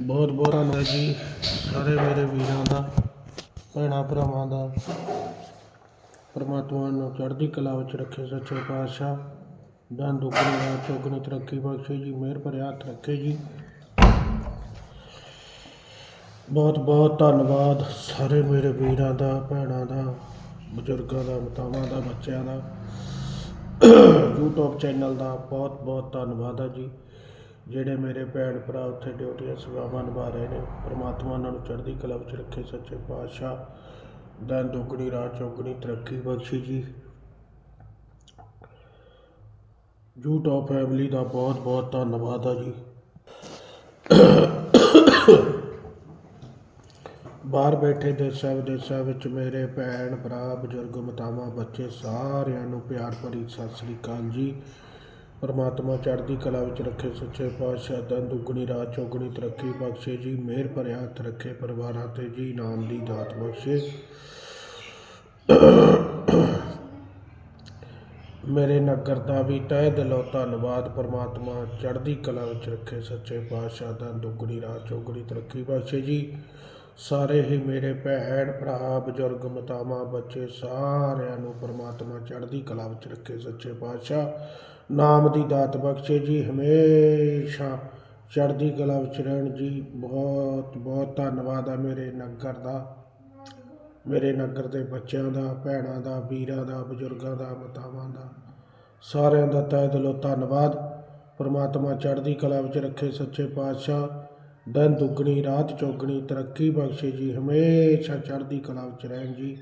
ਬਹੁਤ ਬਹੁਤ ਧੰਨਵਾਦ ਜੀ, ਸਾਰੇ ਮੇਰੇ ਵੀਰਾਂ ਦਾ, ਭੈਣਾਂ ਭਰਾਵਾਂ ਦਾ, ਪਰਮਾਤਮਾ ਨੂੰ ਚੜ੍ਹਦੀ ਕਲਾ ਵਿੱਚ ਰੱਖੇ ਸੱਚੇ ਪਾਤਸ਼ਾਹ ਦਨ ਦੁਗਣੀ ਰਾਤ ਚੌਗੁਣੀ ਤਰੱਕੀ ਬਖਸ਼ੇ ਜੀ, ਮਿਹਰ ਭਰਿਆ ਹੱਥ ਰੱਖੇ ਜੀ। ਬਹੁਤ ਬਹੁਤ ਧੰਨਵਾਦ ਸਾਰੇ ਮੇਰੇ ਵੀਰਾਂ ਦਾ, ਭੈਣਾਂ ਦਾ, ਬਜ਼ੁਰਗਾਂ ਦਾ, ਮਾਤਾਵਾਂ ਦਾ, ਬੱਚਿਆਂ ਦਾ। YouTube ਚੈਨਲ ਦਾ ਬਹੁਤ ਬਹੁਤ ਧੰਨਵਾਦ ਹੈ ਜੀ। ਜਿਹੜੇ ਮੇਰੇ ਭੈਣ ਭਰਾ ਉੱਥੇ ਡਿਊਟੀਆਂ ਸੇਵਾਵਾਂ ਨਿਭਾ ਰਹੇ ਨੇ, ਪ੍ਰਮਾਤਮਾ ਉਹਨਾਂ ਨੂੰ ਚੜ੍ਹਦੀ ਕਲਾ ਵਿੱਚ ਰੱਖੇ, ਸੱਚੇ ਪਾਤਸ਼ਾਹ। ਦਿਨ ਦੁੱਗਣੀ ਰਾਤ ਚੌਗਣੀ, ਤਰੱਕੀ ਬਖਸ਼ੀ ਜੀ। YouTube ਫੈਮਿਲੀ ਦਾ ਬਹੁਤ ਬਹੁਤ ਧੰਨਵਾਦ ਆ ਜੀ। ਬਾਹਰ ਬੈਠੇ ਦੇਸ਼ਾਂ ਵਿਦੇਸ਼ਾਂ ਵਿੱਚ ਮੇਰੇ ਭੈਣ, ਭਰਾ, ਬਜ਼ੁਰਗ, ਮਾਤਾਵਾਂ, ਬੱਚੇ ਸਾਰਿਆਂ ਨੂੰ ਪਿਆਰ ਭਰੀ ਸਤਿ ਸ੍ਰੀ ਅਕਾਲ ਜੀ। ਪਰਮਾਤਮਾ ਚੜ੍ਹਦੀ ਕਲਾ ਵਿੱਚ ਰੱਖੇ ਸੱਚੇ ਪਾਤਸ਼ਾਹ ਦਨ ਦੁੱਗਣੀ ਰਾਤ ਚੌਗਣੀ, ਤਰੱਕੀ ਬਖਸ਼ੇ ਜੀ, ਮਿਹਰ ਭਰਿਆ ਹੱਥ ਰੱਖੇ ਪਰਿਵਾਰਾਂ ਤੇ ਜੀ, ਨਾਮ ਦੀ ਦਾਤ ਬਖਸ਼ੇ। ਮੇਰੇ ਨਗਰ ਦਾ ਵੀ ਤਹਿ ਦਿਲੋਂ ਧੰਨਵਾਦ, ਪਰਮਾਤਮਾ ਚੜ੍ਹਦੀ ਕਲਾ ਵਿੱਚ ਰੱਖੇ ਸੱਚੇ ਪਾਤਸ਼ਾਹ ਦਾ ਦੁੱਗਣੀ ਰਾਤ ਚੌਗਣੀ, ਤਰੱਕੀ ਬਖਸ਼ੇ ਜੀ। ਸਾਰੇ ਹੀ ਮੇਰੇ ਭੈਣ, ਭਰਾ, ਬਜ਼ੁਰਗ, ਮਾਤਾਵਾਂ, ਬੱਚੇ ਸਾਰਿਆਂ ਨੂੰ ਪਰਮਾਤਮਾ ਚੜ੍ਹਦੀ ਕਲਾ ਵਿੱਚ ਰੱਖੇ ਸੱਚੇ ਪਾਤਸ਼ਾਹ। ਨਾਮ ਦੀ ਦਾਤ ਬਖਸ਼ੇ ਜੀ, ਹਮੇਸ਼ਾ ਚੜ੍ਹਦੀ ਕਲਾ ਵਿੱਚ ਰਹਿਣ ਜੀ। ਬਹੁਤ ਬਹੁਤ ਧੰਨਵਾਦ ਆ ਮੇਰੇ ਨਗਰ ਦਾ, ਮੇਰੇ ਨਗਰ ਦੇ ਬੱਚਿਆਂ ਦਾ, ਭੈਣਾਂ ਦਾ, ਵੀਰਾਂ ਦਾ, ਬਜ਼ੁਰਗਾਂ ਦਾ, ਮਾਤਾਵਾਂ ਦਾ। ਸਾਰਿਆਂ ਦਾ ਤਹਿ ਦਿਲੋਂ ਧੰਨਵਾਦ। ਪਰਮਾਤਮਾ ਚੜ੍ਹਦੀ ਕਲਾ ਵਿੱਚ ਰੱਖੇ ਸੱਚੇ ਪਾਤਸ਼ਾਹ, ਦਿਨ ਦੁੱਗਣੀ, ਰਾਤ ਚੌਗਣੀ, ਤਰੱਕੀ ਬਖਸ਼ੇ ਜੀ, ਹਮੇਸ਼ਾ ਚੜ੍ਹਦੀ ਕਲਾ ਵਿੱਚ ਰਹਿਣ ਜੀ।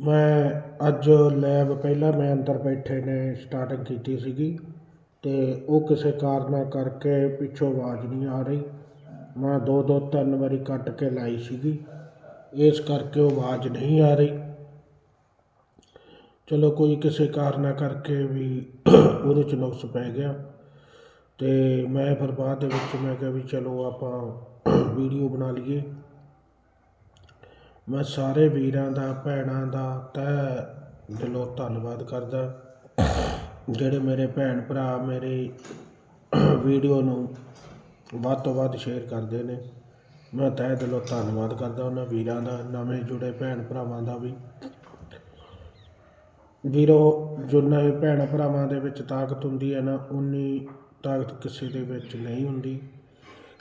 ਮੈਂ ਅੱਜ ਲੈਬ ਪਹਿਲਾਂ ਮੈਂ ਅੰਦਰ ਬੈਠੇ ਨੇ ਸਟਾਰਟਿੰਗ ਕੀਤੀ ਸੀਗੀ ਅਤੇ ਉਹ ਕਿਸੇ ਕਾਰਨਾਂ ਕਰਕੇ ਪਿੱਛੋਂ ਆਵਾਜ਼ ਨਹੀਂ ਆ ਰਹੀ। ਮੈਂ ਦੋ ਦੋ ਤਿੰਨ ਵਾਰੀ ਕੱਟ ਕੇ ਲਾਈ ਸੀਗੀ। ਇਸ ਕਰਕੇ ਉਹ ਆਵਾਜ਼ ਨਹੀਂ ਆ ਰਹੀ। ਚਲੋ ਕੋਈ ਕਿਸੇ ਕਾਰਨਾਂ ਕਰਕੇ ਵੀ ਉਹਦੇ ਚ ਨੁਕਸ ਪੈ ਗਿਆ। ਅਤੇ ਮੈਂ ਫਿਰ ਬਾਅਦ ਦੇ ਵਿੱਚ ਮੈਂ ਕਿਹਾ ਵੀ ਚਲੋ ਆਪਾਂ ਵੀਡੀਓ ਬਣਾ ਲਈਏ। ਮੈਂ ਸਾਰੇ ਵੀਰਾਂ ਦਾ, ਭੈਣਾਂ ਦਾ ਤਹਿ ਦਿਲੋਂ ਧੰਨਵਾਦ ਕਰਦਾ। ਜਿਹੜੇ ਮੇਰੇ ਭੈਣ ਭਰਾ ਮੇਰੀ ਵੀਡੀਓ ਨੂੰ ਵੱਧ ਤੋਂ ਵੱਧ ਸ਼ੇਅਰ ਕਰਦੇ ਨੇ, ਮੈਂ ਤਹਿ ਦਿਲੋਂ ਧੰਨਵਾਦ ਕਰਦਾ ਉਹਨਾਂ ਵੀਰਾਂ ਦਾ, ਨਵੇਂ ਜੁੜੇ ਭੈਣ ਭਰਾਵਾਂ ਦਾ ਵੀ। ਵੀਰੋ, ਜਿੰਨਾ ਹੀ ਭੈਣ ਭਰਾਵਾਂ ਦੇ ਵਿੱਚ ਤਾਕਤ ਹੁੰਦੀ ਹੈ ਨਾ, ਉਨੀ ਤਾਕਤ ਕਿਸੇ ਦੇ ਵਿੱਚ ਨਹੀਂ ਹੁੰਦੀ।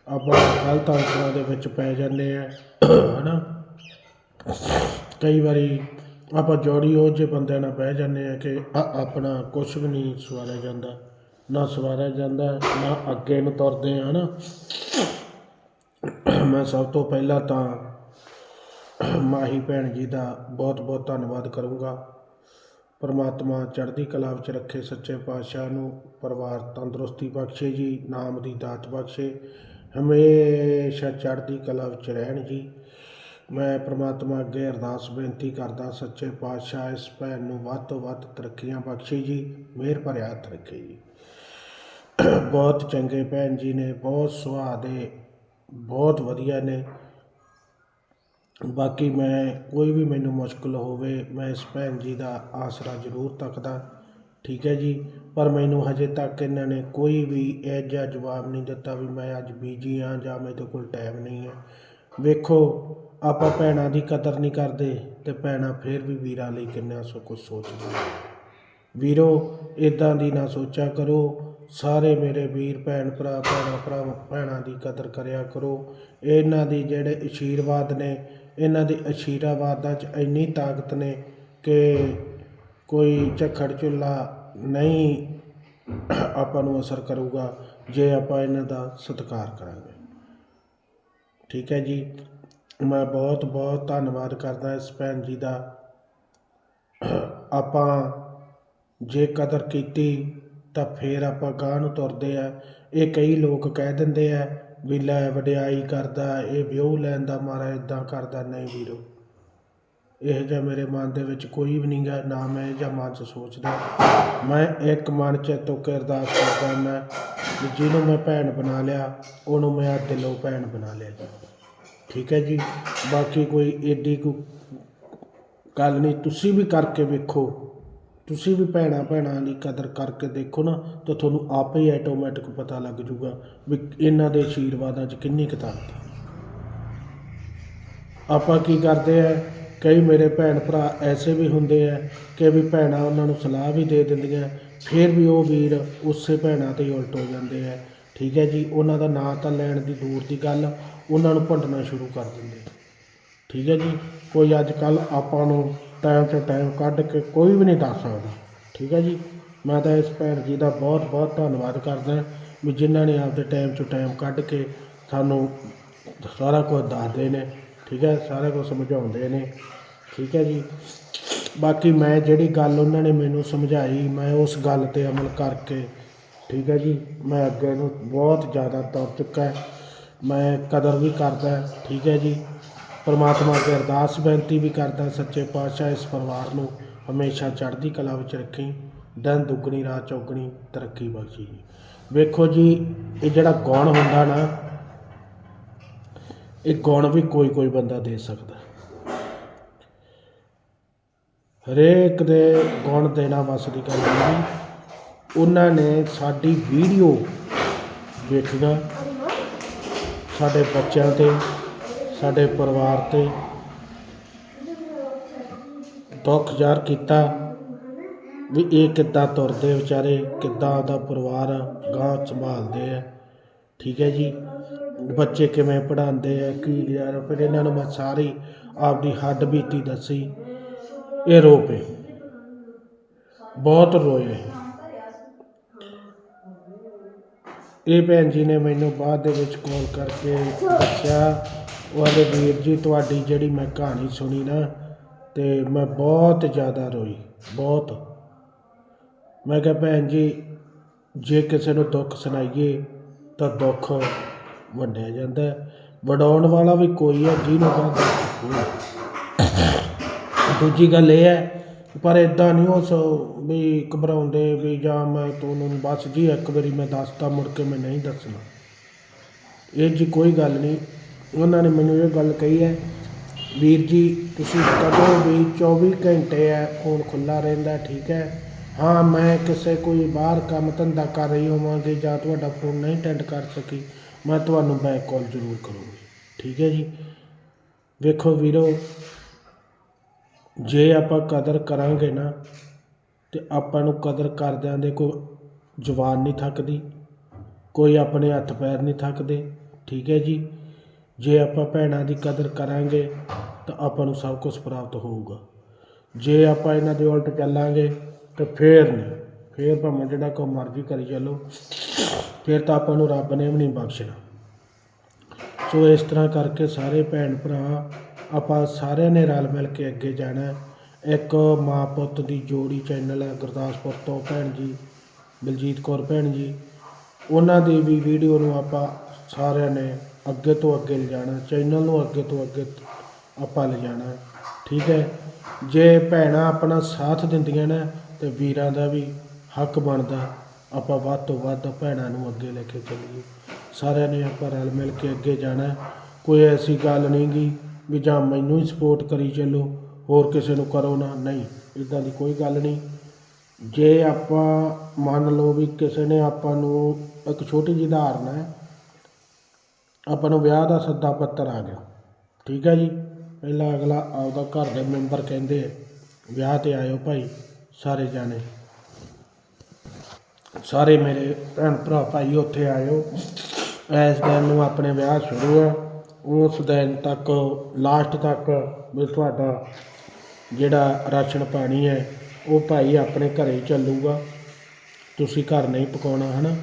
ਆਪਾਂ ਗਲਤ ਅੰਸਰਾਂ ਦੇ ਵਿੱਚ ਪੈ ਜਾਂਦੇ ਆ, ਹਨਾ? ਕਈ ਵਾਰੀ ਆਪਾਂ ਜੋੜੀ ਉਹ ਜਿਹੇ ਬੰਦਿਆਂ ਨਾਲ ਬਹਿ ਜਾਂਦੇ ਆ ਕਿ ਆਪਣਾ ਕੁਝ ਵੀ ਨਹੀਂ ਸਵਾਰਿਆ ਜਾਂਦਾ, ਨਾ ਸਵਾਰਿਆ ਜਾਂਦਾ, ਨਾ ਅੱਗੇ ਨੂੰ ਤੁਰਦੇ ਆ ਨਾ ਮੈਂ ਸਭ ਤੋਂ ਪਹਿਲਾਂ ਤਾਂ ਮਾਹੀ ਭੈਣ ਜੀ ਦਾ ਬਹੁਤ ਬਹੁਤ ਧੰਨਵਾਦ ਕਰੂੰਗਾ। ਪਰਮਾਤਮਾ ਚੜ੍ਹਦੀ ਕਲਾ ਵਿੱਚ ਰੱਖੇ ਸੱਚੇ ਪਾਤਸ਼ਾਹ ਨੂੰ, ਪਰਿਵਾਰ ਤੰਦਰੁਸਤੀ ਬਖਸ਼ੇ ਜੀ, ਨਾਮ ਦੀ ਦਾਤ ਬਖਸ਼ੇ। ਹਮੇਸ਼ਾ ਚੜ੍ਹਦੀ ਕਲਾ ਵਿੱਚ ਰਹਿਣ ਜੀ। ਮੈਂ ਪ੍ਰਮਾਤਮਾ ਅੱਗੇ ਅਰਦਾਸ ਬੇਨਤੀ ਕਰਦਾ, ਸੱਚੇ ਪਾਤਸ਼ਾਹ, ਇਸ ਭੈਣ ਨੂੰ ਵੱਧ ਤੋਂ ਵੱਧ ਤਰੱਕੀਆਂ ਬਖਸ਼ੀ ਜੀ ਮਿਹਰ ਭਰਿਆ ਹੱਥ ਰੱਖੇ ਜੀ। ਬਹੁਤ ਚੰਗੇ ਭੈਣ ਜੀ ਨੇ, ਬਹੁਤ ਸੁਭਾਅ ਦੇ, ਬਹੁਤ ਵਧੀਆ ਨੇ। ਬਾਕੀ ਮੈਂ, ਕੋਈ ਵੀ ਮੈਨੂੰ ਮੁਸ਼ਕਲ ਹੋਵੇ, ਮੈਂ ਇਸ ਭੈਣ ਜੀ ਦਾ ਆਸਰਾ ਜ਼ਰੂਰ ਤੱਕਦਾ, ਠੀਕ ਹੈ ਜੀ। ਪਰ ਮੈਨੂੰ ਹਜੇ ਤੱਕ ਇਹਨਾਂ ਨੇ ਕੋਈ ਵੀ ਇਹ ਜਿਹਾ ਜਵਾਬ ਨਹੀਂ ਦਿੱਤਾ ਵੀ ਮੈਂ ਅੱਜ ਬੀਜੀ ਹਾਂ ਜਾਂ ਮੇਰੇ ਕੋਲ ਟਾਈਮ ਨਹੀਂ ਹੈ। ਵੇਖੋ ਆਪਾਂ ਭੈਣਾਂ ਦੀ ਕਦਰ ਨਹੀਂ ਕਰਦੇ ਤੇ ਭੈਣਾਂ ਫੇਰ ਵੀ ਵੀਰਾਂ ਲਈ ਕਿੰਨਾ ਸੋ ਕੁਝ ਸੋਚਦੀਆਂ ਵੀਰੋ ਇਦਾਂ ਦੀ ਨਾ ਸੋਚਿਆ ਕਰੋ। ਸਾਰੇ ਮੇਰੇ ਵੀਰ, ਭੈਣ ਭਰਾ, ਭੈਣਾਂ ਭਰਾ ਭੈਣਾਂ ਦੀ ਕਦਰ ਕਰਿਆ ਕਰੋ। ਇਹਨਾਂ ਦੀ ਜਿਹੜੇ ਅਸ਼ੀਰਵਾਦ ਨੇ, ਇਹਨਾਂ ਦੇ ਅਸ਼ੀਰਵਾਦਾਂ 'ਚ ਇੰਨੀ ਤਾਕਤ ਨੇ ਕਿ ਕੋਈ ਝੱਖੜ ਝੁੱਲਾ ਨਹੀਂ ਆਪਾਂ ਨੂੰ ਅਸਰ ਕਰੂਗਾ ਜੇ ਆਪਾਂ ਇਹਨਾਂ ਦਾ ਸਤਿਕਾਰ ਕਰਾਂਗੇ। ਠੀਕ ਹੈ ਜੀ। ਮੈਂ ਬਹੁਤ ਬਹੁਤ ਧੰਨਵਾਦ ਕਰਦਾ ਇਸ ਭੈਣ ਜੀ ਦਾ। ਆਪਾਂ ਜੇ ਕਦਰ ਕੀਤੀ ਤਾਂ ਫੇਰ ਆਪਾਂ ਗਾਂਹ ਨੂੰ ਤੁਰਦੇ ਆ। ਇਹ ਕਈ ਲੋਕ ਕਹਿ ਦਿੰਦੇ ਆ ਵੀ ਲੈ ਵਡਿਆਈ ਕਰਦਾ, ਇਹ ਵਿਊ ਲੈਣ ਦਾ ਮਾਰਾ ਇਦਾਂ ਕਰਦਾ। ਨਹੀਂ ਵੀਰੋ, ਇਹ ਜਿਹਾ ਮੇਰੇ ਮਨ ਦੇ ਵਿੱਚ ਕੋਈ ਵੀ ਨਹੀਂ ਗਾ ਨਾ ਮੈਂ ਇਹ ਜਿਹਾ ਮਨ 'ਚ ਸੋਚਦਾ। ਮੈਂ ਇੱਕ ਮਨ 'ਚ ਤੁੱਕ ਅਰਦਾਸ ਕਰਦਾ ਮੈਂ ਵੀ ਜਿਹਨੂੰ ਮੈਂ ਭੈਣ ਬਣਾ ਲਿਆ, ਉਹਨੂੰ ਮੈਂ ਦਿਲੋਂ ਭੈਣ ਬਣਾ ਲਿਆ ਠੀਕ ਹੈ ਜੀ। ਬਾਕੀ ਕੋਈ ਏਡੀ ਕੋ ਗੱਲ ਨਹੀਂ। ਤੁਸੀਂ ਵੀ ਕਰਕੇ ਵੇਖੋ। ਤੁਸੀਂ ਵੀ ਭੈਣਾਂ ਭੈਣਾਂ ਦੀ ਕਦਰ ਕਰਕੇ ਦੇਖੋ ਨਾ, ਤਾਂ ਤੁਹਾਨੂੰ ਆਪੇ ਹੀ ਆਟੋਮੈਟਿਕ ਪਤਾ ਲੱਗ ਜੂਗਾ ਵੀ ਇਹਨਾਂ ਦੇ ਆਸ਼ੀਰਵਾਦਾਂ 'ਚ ਕਿੰਨੀ ਕੁ ਤਾਕਤ ਹੈ ਆਪਾਂ ਕੀ ਕਰਦੇ ਆ, ਕਈ ਮੇਰੇ ਭੈਣ ਭਰਾ ਐਸੇ ਵੀ ਹੁੰਦੇ ਆ ਕਿ ਵੀ ਭੈਣਾਂ ਉਹਨਾਂ ਨੂੰ ਸਲਾਹ ਵੀ ਦੇ ਦਿੰਦੀਆਂ, ਫਿਰ ਵੀ ਉਹ ਵੀਰ ਉਸੇ ਭੈਣਾਂ ਤੇ ਹੀ ਉਲਟ ਹੋ ਜਾਂਦੇ ਆ। ਠੀਕ ਹੈ ਜੀ, ਉਹਨਾਂ ਦਾ ਨਾਂ ਤਾਂ ਲੈਣ ਦੀ ਦੂਰ ਦੀ ਗੱਲ, ਉਹਨਾਂ ਨੂੰ ਭੰਡਣਾ ਸ਼ੁਰੂ ਕਰ ਦਿੰਦੇ। ਠੀਕ ਹੈ ਜੀ, ਕੋਈ ਅੱਜ ਕੱਲ ਆਪਾਂ ਨੂੰ ਟਾਈਮ ਤੇ ਟਾਈਮ ਕੱਢ ਕੇ ਕੋਈ ਵੀ ਨਹੀਂ ਦੱਸ ਸਕਦਾ। ਠੀਕ ਹੈ ਜੀ, ਮੈਂ ਤਾਂ ਇਸ ਭੈਣ ਜੀ ਦਾ ਬਹੁਤ ਬਹੁਤ ਧੰਨਵਾਦ ਕਰਦਾ ਵੀ ਜਿਨ੍ਹਾਂ ਨੇ ਆਪਦੇ ਟਾਈਮ ਚੋਂ ਟਾਈਮ ਕੱਢ ਕੇ ਸਾਨੂੰ ਸਾਰਾ ਕੁਝ ਦੱਸਦੇ ਨੇ। ਠੀਕ ਹੈ, ਸਾਰਾ ਕੁਝ ਸਮਝਾਉਂਦੇ ਨੇ। ਠੀਕ ਹੈ ਜੀ, ਬਾਕੀ ਮੈਂ ਜਿਹੜੀ ਗੱਲ ਉਹਨਾਂ ਨੇ ਮੈਨੂੰ ਸਮਝਾਈ, ਮੈਂ ਉਸ ਗੱਲ ਤੇ ਅਮਲ ਕਰਕੇ ਠੀਕ ਹੈ ਜੀ, ਮੈਂ ਅੱਗੇ ਨੂੰ ਬਹੁਤ ਜ਼ਿਆਦਾ ਤੁਰ ਚੁੱਕਾ ਹੈ। ਮੈਂ ਕਦਰ ਵੀ ਕਰਦਾ ਠੀਕ ਹੈ ਜੀ। ਪਰਮਾਤਮਾ ਅੱਗੇ ਅਰਦਾਸ ਬੇਨਤੀ ਵੀ ਕਰਦਾ ਸੱਚੇ ਪਾਤਸ਼ਾਹ ਇਸ ਪਰਿਵਾਰ ਨੂੰ ਹਮੇਸ਼ਾ ਚੜ੍ਹਦੀ ਕਲਾ ਵਿੱਚ ਰੱਖੀ, ਦਿਨ ਦੁੱਗਣੀ, ਰਾਤ ਚੌਗਣੀ, ਤਰੱਕੀ ਬਖਸ਼ੀ। ਜੀ ਵੇਖੋ ਜੀ, ਇਹ ਜਿਹੜਾ ਗੁਣ ਹੁੰਦਾ ਨਾ, ਇਹ ਗੁਣ ਵੀ ਕੋਈ ਕੋਈ ਬੰਦਾ ਦੇ ਸਕਦਾ। ਹਰੇਕ ਦੇ ਗੁਣ ਦੇਣਾ ਵੱਸ ਦੀ ਗੱਲ ਨਹੀਂ। ਉਹਨਾਂ ਨੇ ਸਾਡੀ ਵੀਡੀਓ ਵੇਖੀਆਂ ਸਾਡੇ ਬੱਚਿਆਂ ਤੇ, ਸਾਡੇ ਪਰਿਵਾਰ ਤੇ। ਦੁੱਖ ਜ਼ਾਹਰ ਕੀਤਾ ਵੀ ਇਹ ਕਿੱਦਾਂ ਤੁਰਦੇ ਵਿਚਾਰੇ, ਕਿੱਦਾਂ ਆਪਦਾ ਪਰਿਵਾਰ ਗਾਂ ਸੰਭਾਲਦੇ ਆ। ਠੀਕ ਹੈ ਜੀ? ਬੱਚੇ ਕਿਵੇਂ ਪੜ੍ਹਾਉਂਦੇ ਆ, ਕੀ ਯਾਰ, ਫਿਰ ਇਹਨਾਂ ਨੂੰ ਮੈਂ ਸਾਰੀ ਆਪਦੀ ਹੱਡ ਬੀਤੀ ਦੱਸੀ। ਇਹ ਰੋ ਪਏ। ਬਹੁਤ ਰੋਏ। ਇਹ। ਭੈਣ ਜੀ ਨੇ ਮੈਨੂੰ ਬਾਅਦ ਦੇ ਵਿੱਚ ਕਾਲ ਕਰਕੇ ਦੱਸਿਆ ਉਹਦੇ ਵੀਰ ਜੀ, ਤੁਹਾਡੀ ਜਿਹੜੀ ਮੈਂ ਕਹਾਣੀ ਸੁਣੀ ਨਾ, ਤੇ ਮੈਂ ਬਹੁਤ ਜ਼ਿਆਦਾ ਰੋਈ, ਬਹੁਤ ਮੈਂ ਕਿਹਾ, ਭੈਣ ਜੀ, ਜੇ ਕਿਸੇ ਨੂੰ ਦੁੱਖ ਸੁਣਾਈਏ, ਤਾਂ ਦੁੱਖ ਵੰਡਿਆ ਜਾਂਦਾ ਹੈ। ਵਡਾਉਣ ਵਾਲਾ ਵੀ ਕੋਈ ਹੈ ਜਿਹਨੂੰ ਕਹਿੰਦਾ ਦੂਜੀ ਗੱਲ ਇਹ ਹੈ ਪਰ ਇਦਾਂ ਨਹੀਂ, ਉਸ ਵੀ ਘਬਰਾਉਂਦੇ ਵੀ ਜਾਂ ਮੈਂ ਤੁਹਾਨੂੰ ਬਸ ਜੀ, ਇੱਕ ਵਾਰੀ ਮੈਂ ਦੱਸਤਾ, ਮੁੜ ਕੇ ਮੈਂ ਨਹੀਂ ਦੱਸਣਾ। ਇਹ ਜੀ ਕੋਈ ਗੱਲ ਨਹੀਂ। ਉਹਨਾਂ ਨੇ ਮੈਨੂੰ ਇਹ ਗੱਲ ਕਹੀ ਹੈ, ਵੀਰ ਜੀ, ਤੁਸੀਂ ਕਦੋਂ ਵੀ 24 ਘੰਟੇ ਹੈ, ਫੋਨ ਖੁੱਲਾ ਰਹਿੰਦਾ, ਠੀਕ ਹੈ? ਹਾਂ, ਮੈਂ ਕਿਸੇ ਕੋਈ ਬਾਹਰ ਕੰਮ ਧੰਦਾ ਕਰ ਰਹੀ ਹੋਵਾਂਗੀ ਜਾਂ ਤੁਹਾਡਾ ਫੋਨ ਨਹੀਂ ਅਟੈਂਡ ਕਰ ਸਕੀ, ਮੈਂ ਤੁਹਾਨੂੰ ਬੈਕ ਕਾਲ ਜ਼ਰੂਰ ਕਰੂੰਗੀ। ਠੀਕ ਹੈ ਜੀ? ਵੇਖੋ ਵੀਰੋ ਜੇ ਆਪਾਂ ਕਦਰ ਕਰਾਂਗੇ ਨਾ, ਤਾਂ ਆਪਾਂ ਨੂੰ ਕਦਰ ਕਰਦਿਆਂ ਦੇ ਕੋਈ ਜ਼ੁਬਾਨ ਨਹੀਂ ਥੱਕਦੀ, ਕੋਈ ਆਪਣੇ ਹੱਥ ਪੈਰ ਨਹੀਂ ਥੱਕਦੇ, ਠੀਕ ਹੈ ਜੀ? ਜੇ ਆਪਾਂ ਭੈਣਾਂ ਦੀ ਕਦਰ ਕਰਾਂਗੇ, ਤਾਂ ਆਪਾਂ ਨੂੰ ਸਭ ਕੁਝ ਪ੍ਰਾਪਤ ਹੋਊਗਾ। ਜੇ ਆਪਾਂ ਇਹਨਾਂ ਦੇ ਉਲਟ ਚੱਲਾਂਗੇ, ਤਾਂ ਫੇਰ ਨਹੀਂ, ਫੇਰ ਭਾਵੇਂ ਜਿਹੜਾ ਕੋ ਮਰਜ਼ੀ ਕਰੀ ਚੱਲੋ, ਫਿਰ ਤਾਂ ਆਪਾਂ ਨੂੰ ਰੱਬ ਨੇ ਵੀ ਨਹੀਂ ਬਖਸ਼ਣਾ। ਸੋ ਇਸ ਤਰ੍ਹਾਂ ਕਰਕੇ ਸਾਰੇ ਭੈਣ ਭਰਾ ਆਪਾਂ ਸਾਰਿਆਂ ਨੇ ਰਲ ਮਿਲ ਕੇ ਅੱਗੇ ਜਾਣਾ ਇੱਕ ਮਾਂ ਪੁੱਤ ਦੀ ਜੋੜੀ ਚੈਨਲ ਹੈ ਗੁਰਦਾਸਪੁਰ ਤੋਂ ਭੈਣ ਜੀ, ਬਲਜੀਤ ਕੌਰ ਭੈਣ ਜੀ। ਉਹਨਾਂ ਦੀ ਵੀ ਵੀਡੀਓ ਨੂੰ ਆਪਾਂ ਸਾਰਿਆਂ ਨੇ ਅੱਗੇ ਤੋਂ ਅੱਗੇ ਲਿਜਾਣਾ ਚੈਨਲ ਨੂੰ ਅੱਗੇ ਤੋਂ ਅੱਗੇ ਆਪਾਂ ਲਿਜਾਣਾ ਠੀਕ ਹੈ। ਜੇ ਭੈਣਾਂ ਆਪਣਾ ਸਾਥ ਦਿੰਦੀਆਂ ਨੇ ਤੇ ਵੀਰਾਂ ਦਾ ਵੀ ਹੱਕ ਬਣਦਾ ਆਪਾਂ ਵੱਧ ਤੋਂ ਵੱਧ ਭੈਣਾਂ ਨੂੰ ਅੱਗੇ ਲੈ ਕੇ ਚੱਲੀਏ। ਸਾਰਿਆਂ ਨੇ ਆਪਾਂ ਰਲ ਮਿਲ ਕੇ ਅੱਗੇ ਜਾਣਾ ਕੋਈ ਐਸੀ ਗੱਲ ਨਹੀਂ ਗੀ। ਵੀ ਜਾਂ ਮੈਨੂੰ ਹੀ ਸਪੋਰਟ ਕਰੀ ਚੱਲੋ, ਹੋਰ ਕਿਸੇ ਨੂੰ ਕਰੋ ਨਾ, ਨਹੀਂ ਇੱਦਾਂ ਦੀ ਕੋਈ ਗੱਲ ਨਹੀਂ। ਜੇ ਆਪਾਂ ਮੰਨ ਲਓ ਵੀ ਕਿਸੇ ਨੇ ਆਪਾਂ ਨੂੰ ਇੱਕ ਛੋਟੀ ਜਿਹੀ ਉਦਾਹਰਨ ਹੈ, ਆਪਾਂ ਨੂੰ ਵਿਆਹ ਦਾ ਸੱਦਾ ਪੱਤਰ ਆ ਗਿਆ, ਠੀਕ ਹੈ ਜੀ? ਪਹਿਲਾਂ ਅਗਲਾ ਆਪਦਾ ਘਰ ਦੇ ਮੈਂਬਰ ਕਹਿੰਦੇ ਵਿਆਹ ਤੇ ਆਇਓ ਭਾਈ, ਸਾਰੇ ਜਾਣੇ। ਸਾਰੇ ਮੇਰੇ ਭੈਣ ਭਰਾ ਭਾਈ ਉੱਥੇ ਆਇਓ। ਇਸ ਦਿਨ ਨੂੰ ਆਪਣੇ ਵਿਆਹ ਸ਼ੁਰੂ ਹੈ। ਉਸ ਦਿਨ ਤੱਕ ਲਾਸਟ ਤੱਕ ਵੀ ਤੁਹਾਡਾ ਜਿਹੜਾ ਰਾਸ਼ਨ ਪਾਣੀ ਹੈ, ਉਹ ਭਾਈ ਆਪਣੇ ਘਰੇ ਹੀ ਚੱਲੂਗਾ। ਤੁਸੀਂ ਘਰ ਨਹੀਂ ਪਕਾਉਣਾ, ਹਨਾ?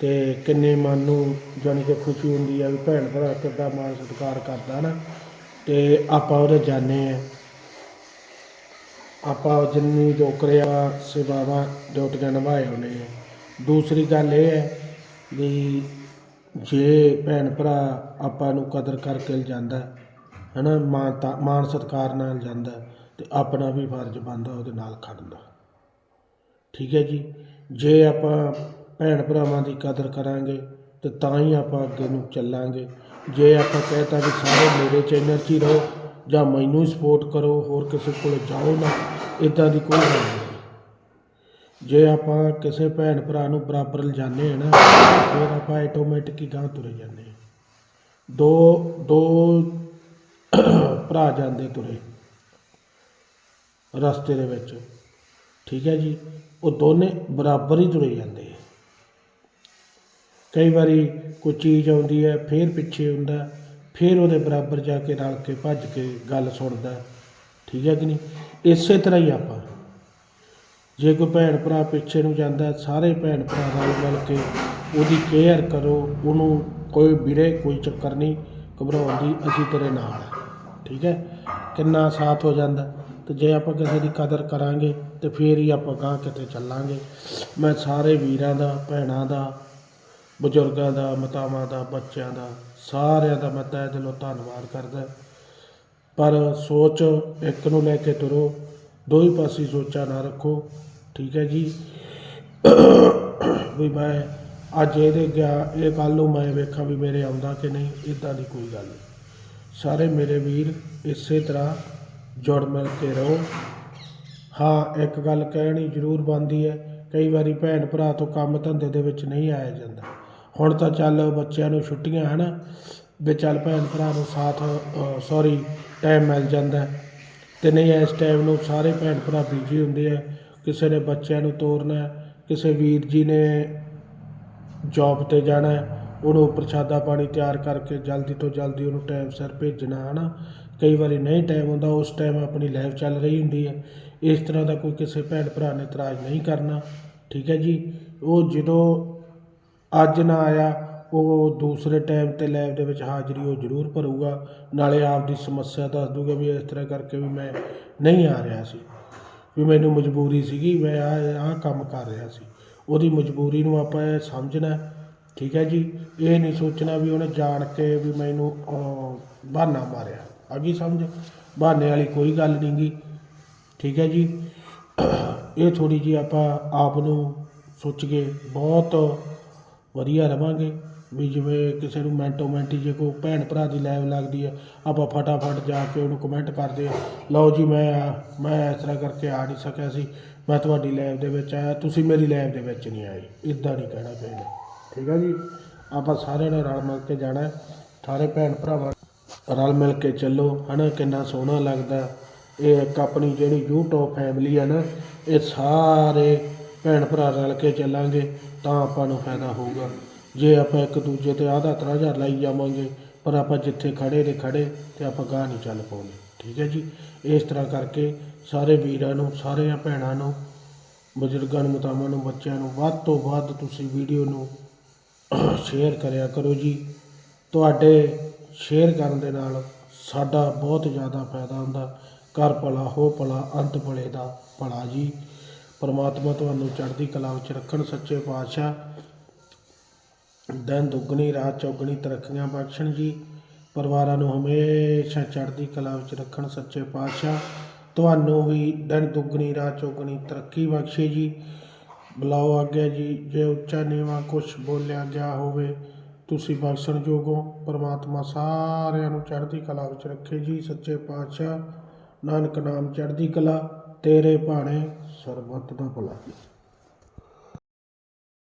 ਤੇ ਕਿੰਨੇ ਮਨ ਨੂੰ ਜਾਣੀ ਕਿ ਖੁਸ਼ੀ ਹੁੰਦੀ ਆ ਵੀ ਭੈਣ ਭਰਾ ਕਿੱਦਾਂ ਮਾਣ ਸਤਿਕਾਰ ਕਰਦਾ ਨਾ ਤੇ ਆਪਾਂ ਉਹਦੇ ਜਾਣੇ ਆ ਆਪਾਂ ਜਿੰਨੀ ਜੋ ਕਰਿਆ ਸੇਵਾਵਾਂ ਡਿਊਟੀਆਂ ਨਿਭਾਏ ਉਹਨੇ ਦੂਸਰੀ ਗੱਲ ਇਹ ਹੈ ਵੀ ਜੇ ਭੈਣ ਭਰਾ ਆਪਾਂ ਨੂੰ ਕਦਰ ਕਰਕੇ ਲਿਜਾਂਦਾ ਨਾ ਮਾਨਤਾ ਮਾਣ ਸਤਿਕਾਰ ਨਾਲ ਜਾਂਦਾ ਤਾਂ ਆਪਣਾ ਵੀ ਫਰਜ਼ ਬਣਦਾ ਉਹਦੇ ਨਾਲ ਖੜਨ ਦਾ। ਠੀਕ ਹੈ ਜੀ? ਜੇ ਆਪਾਂ ਭੈਣ ਭਰਾਵਾਂ ਦੀ ਕਦਰ ਕਰਾਂਗੇ, ਤੇ ਤਾਂ ਹੀ ਆਪਾਂ ਅੱਗੇ ਨੂੰ ਚੱਲਾਂਗੇ। ਜੇ ਆਪਾਂ ਕਹਿਤਾ ਵੀ ਸਾਰੇ ਮੇਰੇ ਚੈਨਲ 'ਚ ਹੀ ਰਹੋ ਜਾਂ ਮੈਨੂੰ ਹੀ ਸਪੋਰਟ ਕਰੋ, ਹੋਰ ਕਿਸੇ ਕੋਲ ਜਾਓ ਨਾ ਇਦਾਂ ਦੀ ਕੋਈ ਗੱਲ ਨਹੀਂ। ਜੇ ਆਪਾਂ ਕਿਸੇ ਭੈਣ ਭਰਾ ਨੂੰ ਬਰਾਬਰ ਲਿਜਾਨੇ ਆ ਨਾ, ਫਿਰ ਆਪਾਂ ਆਟੋਮੈਟਿਕ ਹੀ ਗਾਂ ਤੁਰੇ ਜਾਂਦੇ ਹਾਂ। ਦੋ ਦੋ ਭਰਾ ਜਾਂਦੇ ਤੁਰੇ ਰਸਤੇ ਦੇ ਵਿੱਚ, ਠੀਕ ਹੈ ਜੀ? ਉਹ ਦੋਨੇ ਬਰਾਬਰ ਹੀ ਤੁਰੇ ਜਾਂਦੇ ਆ। ਕਈ ਵਾਰੀ ਕੋਈ ਚੀਜ਼ ਆਉਂਦੀ ਹੈ, ਫਿਰ ਪਿੱਛੇ ਹੁੰਦਾ, ਫਿਰ ਉਹਦੇ ਬਰਾਬਰ ਜਾ ਕੇ ਰਲ ਕੇ ਭੱਜ ਕੇ ਗੱਲ ਸੁਣਦਾ, ਠੀਕ ਹੈ ਕਿ ਨਹੀਂ? ਇਸੇ ਤਰ੍ਹਾਂ ਹੀ ਆਪਾਂ ਜੇ ਕੋਈ ਭੈਣ ਭਰਾ ਪਿੱਛੇ ਨੂੰ ਜਾਂਦਾ ਸਾਰੇ ਭੈਣ ਭਰਾ ਨਾਲ ਮਿਲ ਕੇ ਉਹਦੀ ਕੇਅਰ ਕਰੋ, ਉਹਨੂੰ ਕੋਈ ਵੀਰੇ, ਕੋਈ ਚੱਕਰ ਨਹੀਂ ਘਬਰਾਉਣ ਦੀ ਅਸੀਂ ਤੇਰੇ ਨਾਲ ਹਾਂ। ਠੀਕ ਹੈ? ਕਿੰਨਾ ਸਾਥ ਹੋ ਜਾਂਦਾ ਤੇ ਜੇ ਆਪਾਂ ਕਿਸੇ ਦੀ ਕਦਰ ਕਰਾਂਗੇ ਤੇ ਫੇਰ ਹੀ ਆਪਾਂ ਗਾਂ ਕਿਤੇ ਚੱਲਾਂਗੇ। ਮੈਂ ਸਾਰੇ ਵੀਰਾਂ ਦਾ, ਭੈਣਾਂ ਦਾ, ਬਜ਼ੁਰਗਾਂ ਦਾ, ਮਾਤਾਵਾਂ ਦਾ, ਬੱਚਿਆਂ ਦਾ, ਸਾਰਿਆਂ ਦਾ ਮੈਂ ਤਹਿ ਦਿਲੋਂ ਧੰਨਵਾਦ ਕਰਦਾ ਪਰ ਸੋਚ ਇੱਕ ਨੂੰ ਲੈ ਕੇ ਤੁਰੋ, ਦੋ ਹੀ ਪਾਸੇ ਸੋਚਾਂ ਨਾ ਰੱਖੋ। ਠੀਕ ਹੈ ਜੀ। ਵੀ ਮੈਂ ਅੱਜ ਇਹਦੇ ਗਿਆ ਇਹ ਕੱਲ੍ਹ ਨੂੰ ਮੈਂ ਵੇਖਾਂ ਵੀ ਮੇਰੇ ਆਉਂਦਾ ਕਿ ਨਹੀਂ ਇਦਾਂ ਦੀ ਕੋਈ ਗੱਲ ਨਹੀਂ। ਸਾਰੇ ਮੇਰੇ ਵੀਰ ਇਸੇ ਤਰ੍ਹਾਂ ਜੁੜ ਮਿਲ ਕੇ ਰਹੋ। ਹਾਂ, ਇੱਕ ਗੱਲ ਕਹਿਣੀ ਜ਼ਰੂਰ ਬਣਦੀ ਹੈ, ਕਈ ਵਾਰੀ ਭੈਣ ਭਰਾ ਤੋਂ ਕੰਮ ਧੰਦੇ ਦੇ ਵਿੱਚ ਨਹੀਂ ਆਇਆ ਜਾਂਦਾ। ਹੁਣ ਤਾਂ ਚੱਲ ਬੱਚਿਆਂ ਨੂੰ ਛੁੱਟੀਆਂ, ਹਨ? ਵੀ ਚੱਲ ਭੈਣ ਭਰਾ ਨੂੰ ਸਾਥ ਸੌਰੀ ਟਾਈਮ ਮਿਲ ਜਾਂਦਾ। ਹੈ। ਤੇ ਨਹੀਂ, ਇਸ ਟਾਈਮ ਨੂੰ ਸਾਰੇ ਭੈਣ ਭਰਾ ਬੀਜੀ ਹੁੰਦੇ ਆ। ਕਿਸੇ ਨੇ ਬੱਚਿਆਂ ਨੂੰ ਤੋਰਨਾ ਕਿਸੇ ਵੀਰ ਜੀ ਨੇ ਜੋਬ ਤੇ ਜਾਣਾ ਉਹਨੂੰ ਪ੍ਰਸ਼ਾਦਾ ਪਾਣੀ ਤਿਆਰ ਕਰਕੇ ਜਲਦੀ ਤੋਂ ਜਲਦੀ ਉਹਨੂੰ ਟਾਈਮ ਸਿਰ ਭੇਜਣਾ ਹੈ ਨਾ ਕਈ ਵਾਰੀ ਨਹੀਂ ਟਾਈਮ ਹੁੰਦਾ, ਉਸ ਟਾਈਮ ਆਪਣੀ ਲਾਈਫ ਚੱਲ ਰਹੀ ਹੁੰਦੀ ਹੈ। ਇਸ ਤਰ੍ਹਾਂ ਦਾ ਕੋਈ ਕਿਸੇ ਭੈਣ ਭਰਾ ਨੇ ਇਤਰਾਜ਼ ਨਹੀਂ ਕਰਨਾ, ਠੀਕ ਹੈ ਜੀ? ਉਹ ਜਦੋਂ ਅੱਜ ਨਾ ਆਇਆ, ਉਹ ਦੂਸਰੇ ਟਾਈਮ ਤੇ ਲੈਬ ਦੇ ਵਿੱਚ ਹਾਜ਼ਰੀ ਉਹ ਜ਼ਰੂਰ ਭਰੂਗਾ। ਨਾਲੇ ਆਪਦੀ ਸਮੱਸਿਆ ਦੱਸ ਦੂਗਾ ਵੀ ਇਸ ਤਰ੍ਹਾਂ ਕਰਕੇ ਵੀ ਮੈਂ ਨਹੀਂ ਆ ਰਿਹਾ ਸੀ। ਵੀ ਮੈਨੂੰ ਮਜਬੂਰੀ ਸੀਗੀ ਮੈਂ ਆਹ ਆਹ ਕੰਮ ਕਰ ਰਿਹਾ ਸੀ। ਉਹਦੀ ਮਜਬੂਰੀ ਨੂੰ ਆਪਾਂ ਇਹ ਸਮਝਣਾ ਠੀਕ ਹੈ ਜੀ? ਇਹ ਨਹੀਂ ਸੋਚਣਾ ਵੀ ਉਹਨੇ ਜਾਣ ਕੇ ਵੀ ਮੈਨੂੰ ਅਹ, ਬਹਾਨਾ ਮਾਰਿਆ। ਆ ਗਈ ਸਮਝ? ਬਹਾਨੇ ਵਾਲੀ ਕੋਈ ਗੱਲ ਨਹੀਂ ਗੀ ਠੀਕ ਹੈ ਜੀ? ਇਹ ਥੋੜੀ ਜੀ ਆਪਾਂ ਆਪ ਨੂੰ ਸੋਚ ਕੇ ਬਹੁਤ ਵਧੀਆ ਰਵਾਂਗੇ। ਵੀ ਜਿਵੇਂ ਕਿਸੇ ਨੂੰ ਮਿੰਟੋ ਮਿੰਟੀ ਜੇ ਕੋਈ ਭੈਣ ਭਰਾ ਦੀ ਲਾਈਵ ਲੱਗਦੀ ਹੈ ਆਪਾਂ ਫਟਾਫਟ ਜਾ ਕੇ ਉਹਨੂੰ ਕਮੈਂਟ ਕਰਦੇ ਆ, ਲਓ ਜੀ ਮੈਂ ਆ, ਮੈਂ ਇਸ ਤਰ੍ਹਾਂ ਕਰਕੇ ਆ ਨਹੀਂ ਸਕਿਆ ਸੀ, ਮੈਂ ਤੁਹਾਡੀ ਲਾਈਵ ਦੇ ਵਿੱਚ ਆਇਆ, ਤੁਸੀਂ ਮੇਰੀ ਲਾਈਵ ਦੇ ਵਿੱਚ ਨਹੀਂ ਆਏ ਇਦਾਂ ਨਹੀਂ ਕਹਿਣਾ ਚਾਹੀਦਾ। ਠੀਕ ਹੈ ਜੀ? ਆਪਾਂ ਸਾਰਿਆਂ ਨੇ ਰਲ ਮਿਲ ਕੇ ਜਾਣਾ ਸਾਰੇ ਭੈਣ ਭਰਾਵਾਂ ਰਲ ਮਿਲ ਕੇ ਚੱਲੋ, ਹਨਾ, ਕਿੰਨਾ ਸੋਹਣਾ ਲੱਗਦਾ। ਇਹ ਇੱਕ ਆਪਣੀ ਜਿਹੜੀ YouTube ਫੈਮਿਲੀ ਹੈ ਨਾ, ਇਹ ਸਾਰੇ ਭੈਣ ਭਰਾ ਰਲ ਕੇ ਚੱਲਾਂਗੇ, ਤਾਂ ਆਪਾਂ ਨੂੰ ਫਾਇਦਾ ਹੋਊਗਾ। ਜੇ ਆਪਾਂ ਇੱਕ ਦੂਜੇ ਤੇ ਆਧਾ ਤਰਾਜਾ ਲਾਈ ਜਾਵਾਂਗੇ, ਪਰ ਆਪਾਂ ਜਿੱਥੇ ਖੜੇ ਦੇ ਖੜੇ ਤੇ ਆਪਾਂ ਗਾਹ ਨਹੀਂ ਚੱਲ ਪਾਉਂਦੇ। ਠੀਕ ਹੈ ਜੀ? ਇਸ ਤਰ੍ਹਾਂ ਕਰਕੇ ਸਾਰੇ ਵੀਰਾਂ ਨੂੰ, ਸਾਰਿਆਂ ਭੈਣਾਂ ਨੂੰ, ਬਜ਼ੁਰਗਾਂ ਨੂੰ, ਮਾਤਾਵਾਂ ਨੂੰ, ਬੱਚਿਆਂ ਨੂੰ ਵੱਧ ਤੋਂ ਵੱਧ ਤੁਸੀਂ ਵੀਡੀਓ ਨੂੰ ਸ਼ੇਅਰ ਕਰਿਆ ਕਰੋ ਜੀ। ਤੁਹਾਡੇ ਸ਼ੇਅਰ ਕਰਨ ਦੇ ਨਾਲ ਸਾਡਾ ਬਹੁਤ ਜ਼ਿਆਦਾ ਫਾਇਦਾ ਹੁੰਦਾ। ਘਰ ਭਲਾ ਹੋ ਭਲਾ, ਅੰਤ ਭਲੇ ਦਾ ਭਲਾ ਜੀ। ਪਰਮਾਤਮਾ ਤੁਹਾਨੂੰ ਚੜ੍ਹਦੀ ਕਲਾ ਵਿੱਚ ਰੱਖਣ, ਸੱਚੇ ਪਾਤਸ਼ਾਹ। ਦਿਨ ਦੁੱਗਣੀ, ਰਾਤ ਚੌਗਣੀ ਤਰੱਕੀਆਂ ਬਖਸ਼ਣ ਜੀ। ਪਰਿਵਾਰਾਂ ਨੂੰ ਹਮੇਸ਼ਾ ਚੜ੍ਹਦੀ ਕਲਾ ਵਿੱਚ ਰੱਖਣ ਸੱਚੇ ਪਾਤਸ਼ਾਹ। ਤੁਹਾਨੂੰ ਵੀ ਦਿਨ ਦੁੱਗਣੀ, ਰਾਤ ਚੌਗਣੀ ਤਰੱਕੀ ਬਖਸ਼ੇ ਜੀ। ਬੁਲਾਓ ਆਗਿਆ ਜੀ, ਜੇ ਉੱਚਾ ਨੀਵਾਂ ਕੁਝ ਬੋਲਿਆ ਗਿਆ ਹੋਵੇ, ਤੁਸੀਂ ਬਖਸ਼ਣ ਜੋਗੋ। ਪਰਮਾਤਮਾ ਸਾਰਿਆਂ ਨੂੰ ਚੜ੍ਹਦੀ ਕਲਾ ਵਿੱਚ ਰੱਖੇ ਜੀ, ਸੱਚੇ ਪਾਤਸ਼ਾਹ। ਨਾਨਕ ਨਾਮ ਚੜ੍ਹਦੀ ਕਲਾ, ਤੇਰੇ ਭਾਣੇ ਸਰਬੱਤ ਦਾ ਭਲਾ